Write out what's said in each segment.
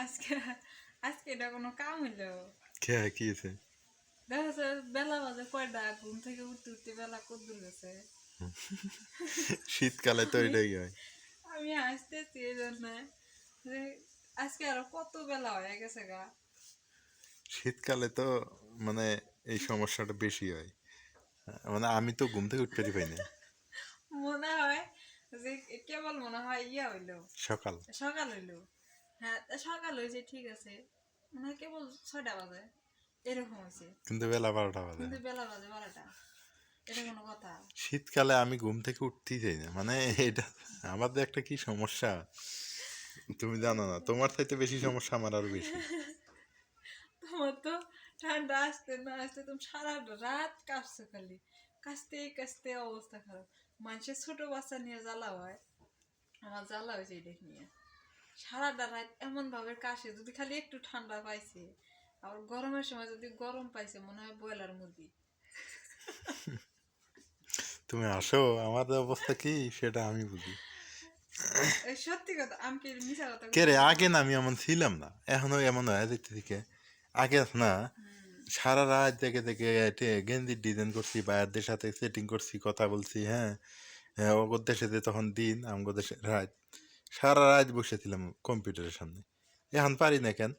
আজকে আজকে এটা কোনো কাম হইল? কে কি হয়েছে দেখা যাচ্ছে বেলা বাজে কয়টা? ঘুম থেকে উঠতে উঠতে বেলা গেছে শীতকালে তো এটাই হয়। আমি আসতেছি এই জন্য যে আজকে আরও কত বেলা হয়ে গেছে গা। শীতকালে তো মানে এই সমস্যাটা বেশি হয়। মানে আমি তো ঘুম থেকে উঠতে পারি না মনে হয় যে কেবল মনে হয় ইয়া হইল। সকাল। সকাল হইল। হ্যাঁ সকাল হয়েছে ঠিক আছে। মনে কেবল ছয়টা বাজে। এরকম হয়েছে। কিন্তু বেলা বারোটা বাজে। কিন্তু বেলা বাজে বারোটা। এটা কোনো কথা। শীতকালে আমি ঘুম থেকে উঠতেই চাই না। মানে এটা আমাদের একটা কি সমস্যা? তুমি জানো না। তোমার চাইতে বেশি সমস্যা আমার আরও বেশি। তোমার তো ঠান্ডা আসতে না আসতে তুমি সারা রাত কাশছো খালি। কাশতে কাশতে অবস্থা খারাপ। মানুষের ছোট বাচ্চা নিয়ে জ্বালা হয়। আমার জ্বালা হয়েছে এটা নিয়ে। সারাটা রাত এমন ভাবে কাশে যদি খালি একটু ঠান্ডা পাইছে। আবার গরমের সময় যদি গরম পাইছে মনে হয় ব্রয়লার মুরগি। তুমি আসো আমার অবস্থা কি সেটা আমি বুঝি। এই সত্যি কথা আমি মিশা কথা কে রে আগে না আমি এমন ছিলাম না এখনও এমন হয় দেখতে থেকে আগে না সারা রাত দেখে দেখে গেঞ্জির ডিজাইন করছি বায়ারদের সাথে সেটিং করছি কথা বলছি হ্যাঁ। হ্যাঁ দেশে যে তখন দিন আমগো দেশে রাত। সারা রাত বসেছিলাম কম্পিউটারের সামনে। এখন পারি না কেন?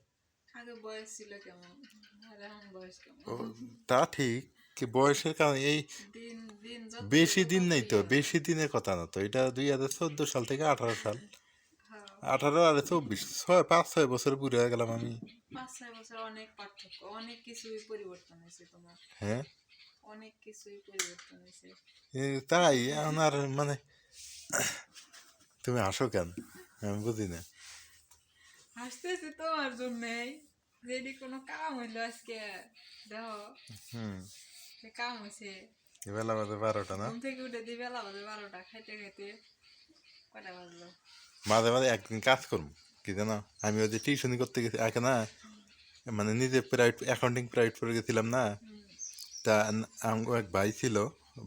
আগে বয়স ছিল কেমন? আর এখন বয়স কেমন? ও, তা ঠিক কি বয়সের কারণে এই বেশি দিন নেই তো। বেশি দিনের কথা না তো এটা দুই হাজার চোদ্দ সাল থেকে আঠারো সাল। হ্যাঁ, আঠারো আর চব্বিশ ছয় পাঁচ ছয় বছর পুরে হয়ে গেলাম আমি। পাঁচ ছয় বছর অনেক পার্থক্য অনেক কিছুই পরিবর্তন হয়েছে তোমার। হ্যাঁ? অনেক কিছুই পরিবর্তন হয়েছে। তাই এখন আর মানে তুমি আসো কেন? আমি বুঝি না। হাসতেছি তোমার জন্যই। যেটি কোনো কাম হইল আজকে? দেখো। হুম। কাম হয়েছে বেলা বাজে বারোটা না? ঘুম থেকে উঠে দি বেলা বাজে বারোটা খাইতে খাইতে কয়টা বাজলো? মাঝে মাঝে একদিন কাজ করব কি জানো? আমি ওই যে টিউশনি করতে গেছি আগে না মানে নিজে প্রাইভেট অ্যাকাউন্টিং প্রাইভেট পড়ে গেছিলাম না? তা আমার এক ভাই ছিল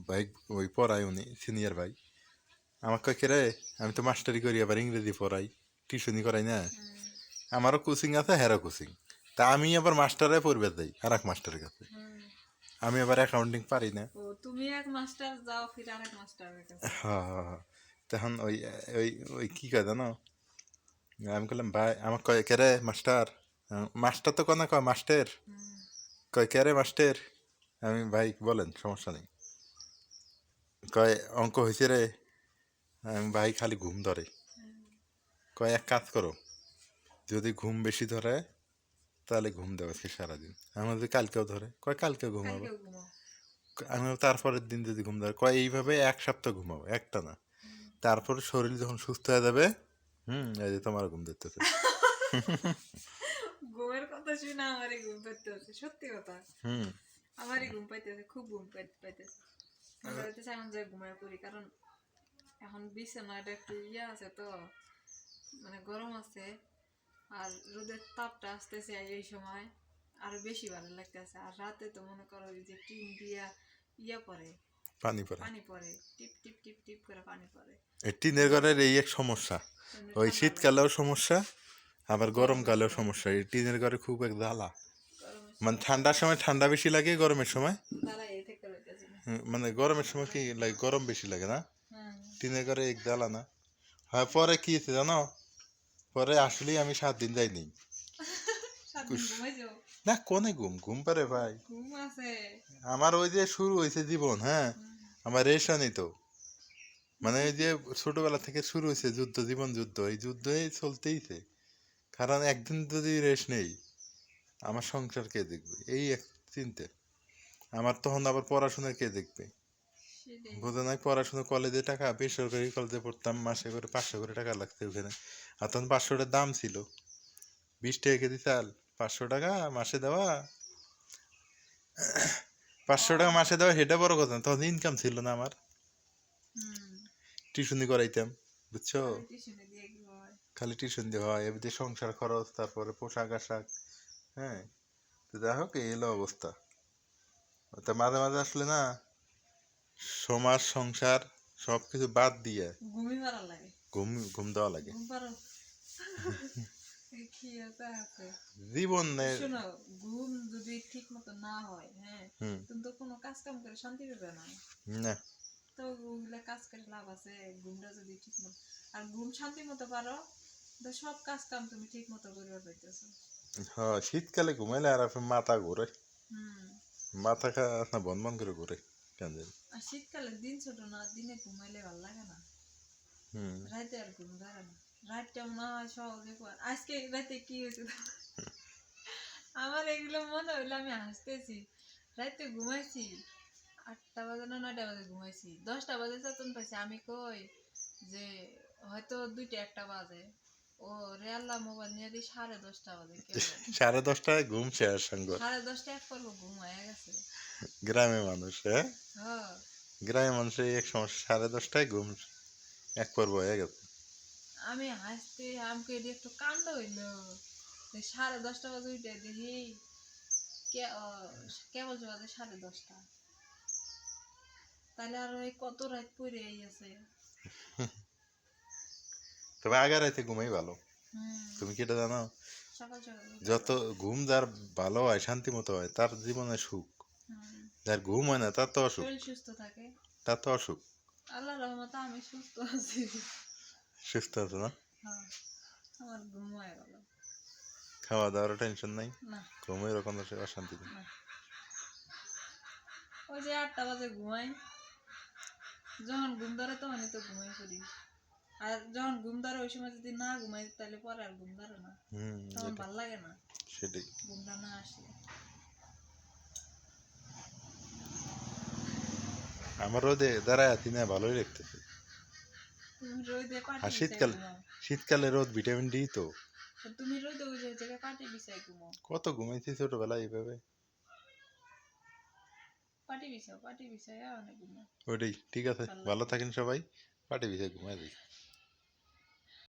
ভাই ওই পড়ায় উনি সিনিয়র ভাই। আমার কয় কে রে? আমি তো মাস্টারি করি আবার ইংরেজি পড়াই। টিউশনি করাই না? আমারও কোচিং আছে হ্যারও কোচিং তা আমি আবার মাস্টারে পড়বে যাই আর এক মাস্টারের কাছে। আমি আবার অ্যাকাউন্টিং পারি না। তুমি এক মাস্টার যাও ফির আরেক মাস্টারের কাছে। হ্যাঁ হ্যাঁ। তখন ওই ওই ওই কী কয় জানো? আমি বললাম ভাই আমার কয় কে রে মাস্টার মাস্টার তো কোনো কয় মাস্টার কয় কে রে মাস্টার আমি ভাই বলেন সমস্যা নেই। কয় অঙ্ক হয়েছে রে? ভাই খালি ঘুম ধরে। কয় এক কাজ করো যদি ঘুম বেশি ধরে তাহলে ঘুম দেবে সে সারাদিন। আমার যদি কালকেও ধরে। কয় কালকে ঘুমাবো? কালকেও ঘুমাও আমি তারপরের দিন যদি ঘুম ধরে কয় এইভাবে এক সপ্তাহ ঘুমাবো একটা না। তারপর শরীর যখন সুস্থ হয়ে যাবে হুম এই যে তোমার ঘুম ধরতেছে। ঘুমের কথা শুনে আমারই ঘুম পাইতে হচ্ছে সত্যি কথা। হুম। আমারই ঘুম পাইতেছে খুব ঘুম পাইতে পাইতেছে। ঘুমায় পড়ি কারণ এখন বিছানাটা একটু ইয়ে আছে তো মানে গরম আছে আর রোদের তাপটা আসতেছে এই সময় আরও বেশি ভালো লাগতেছে। আর রাতে তো মনে করো যে টিন দিয়া ইয়া পড়ে পানি পড়ে। পানি পড়ে টিপ টিপ টিপ টিপ করে পানি পড়ে। এই টিনের ঘরের এই এক সমস্যা ওই শীতকালেও সমস্যা আবার গরমকালেও সমস্যা। এই টিনের ঘরে খুব এক জ্বালা। মানে ঠান্ডার সময় ঠান্ডা বেশি লাগে গরমের সময়? মানে গরমের সময় কি লাগে গরম বেশি লাগে না? টিনের ঘরে এক জ্বালা না হয় পরে কি হয়েছে জানো? পরে আসলেই আমি সাত দিন যাইনি না কোনে ঘুম? ঘুম পারে ভাই। আমার ওই যে শুরু হয়েছে জীবন হ্যাঁ? আমার রেশনই তো। মানে ওই যে ছোটবেলা থেকে শুরু হয়েছে যুদ্ধ জীবন যুদ্ধ। এই যুদ্ধই চলতেইছে কারণ একদিন যদি রেশ নেই আমার সংসার কে দেখবে? এই এক চিন্তা। আমার তখন আবার পড়াশোনা কে দেখবে? বোঝা নাই পড়াশোনা কলেজে টাকা বেসরকারি কলেজে পড়তাম মাসে করে পাঁচশো করে টাকা লাগছে ওখানে। আর তখন পাঁচশোটার দাম ছিল। বিশ টাকা কেজি চাল পাঁচশো টাকা মাসে দেওয়া পাঁচশো টাকা মাসে দেওয়া সেটা বড় কথা না, তখন ইনকাম ছিল না আমার। টিউশনি করাইতাম বুঝছ? খালি টিউশন দিয়ে হয়? এমনি সংসার খরচ তারপরে পোশাক আশাক হ্যাঁ? তো যাই হোক এই হলো অবস্থা। তা মাঝে মাঝে আসলে না সমাজ সংসার সব কিছু বাদ দিয়ে ঘুমই পারা লাগে। ঘুম ঘুম দেওয়া লাগে। ঘুম পারো জীবন শোনো ঘুম যদি ঠিক মতো না হয় হ্যাঁ তুমি তো কোনো কাজ কাম করে শান্তি পাবে না। না। তো ওগুলা কাজ করে লাভ আছে ঘুমটা যদি ঠিক মতো আর ঘুম শান্তি মতো পারো তো সব কাজ কাম তুমি ঠিক মতো করবে পাইতেছো হ্যাঁ শীতকালে ঘুমাইলে আর মাথা ঘুরে। হুম। মাথা খা আপনার বন বন করে ঘুরে। কেন আর শীতকালে দিন ছোট না দিনে ঘুমাইলে ভালো লাগে না। হুম। রাতে আর ঘুম ধরে না। রাতটা মনে হয় সহজে। আজকে রাতে কি হয়েছে আমার এগুলো মনে হইল আমি হাসতেছি। রাতে ঘুমাইছি আটটা বাজে না নয়টা বাজে ঘুমাইছি। দশটা বাজে চেতন পাইছি আমি কই যে হয়তো দুইটা একটা বাজে। সাড়ে দশটায় ঘুম শেষ সঙ্গ সাড়ে দশটা এক পর্ব ঘুম গেছে। গ্রামে মানুষ হ্যাঁ? হ্যাঁ। গ্রামে মানুষের এক সমস্যা সাড়ে দশটায় ঘুম এক পর্ব হয়ে গেছে। আমি হাসতে আমাকে এটি একটু কাণ্ড হইল। সাড়ে দশটা বাজে উঠে দেখি কে ও, কে বলছে বাজে সাড়ে দশটা? তাহলে আর ওই কত রাত পরে আছে তবে আগে রাতে ঘুমাই ভালো। তুমি কি এটা জানো? যত ঘুম যার ভালো হয় শান্তি মতো হয় তার জীবনে সুখ। যার ঘুম হয় না তার তো অসুখ। সুস্থ তার তো অসুখ। আল্লাহ রহমতে আমি সুস্থ আছি। সুস্থ আছে না? হ্যাঁ আমার ঘুম হয়ে গেল। খাওয়া দাওয়ার টেনশন নাই। অশান্তি নেই ওই যে আটটা বাজে ঘুমাই। যখন ঘুম ধরে তখনই তো ঘুমাই পড়ি। আর যখন ঘুম ধরে ওই সময় যদি না ঘুমাই তাহলে পরে আর ঘুম ধরে না। তখন ভালো লাগে না। সেটাই। ঘুমটা না আসলে। আমার রোদে দাঁড়ায় আছি না ভালোই পাটি আর শীতকাল- শীতকালে রোদ ভিটামিন ডি তো। তুমি রোদে ওই জায়গায় পাটি বিছাই ঘুমাও। কত ঘুমাইছি ছোটবেলায় এইভাবে। পাটি বিছাও পাটি বিছাই অনেক ঘুমাও। ওইটাই ঠিক আছে। ভালো। থাকেন সবাই। পাটি ভিজে ঘুমাই দিই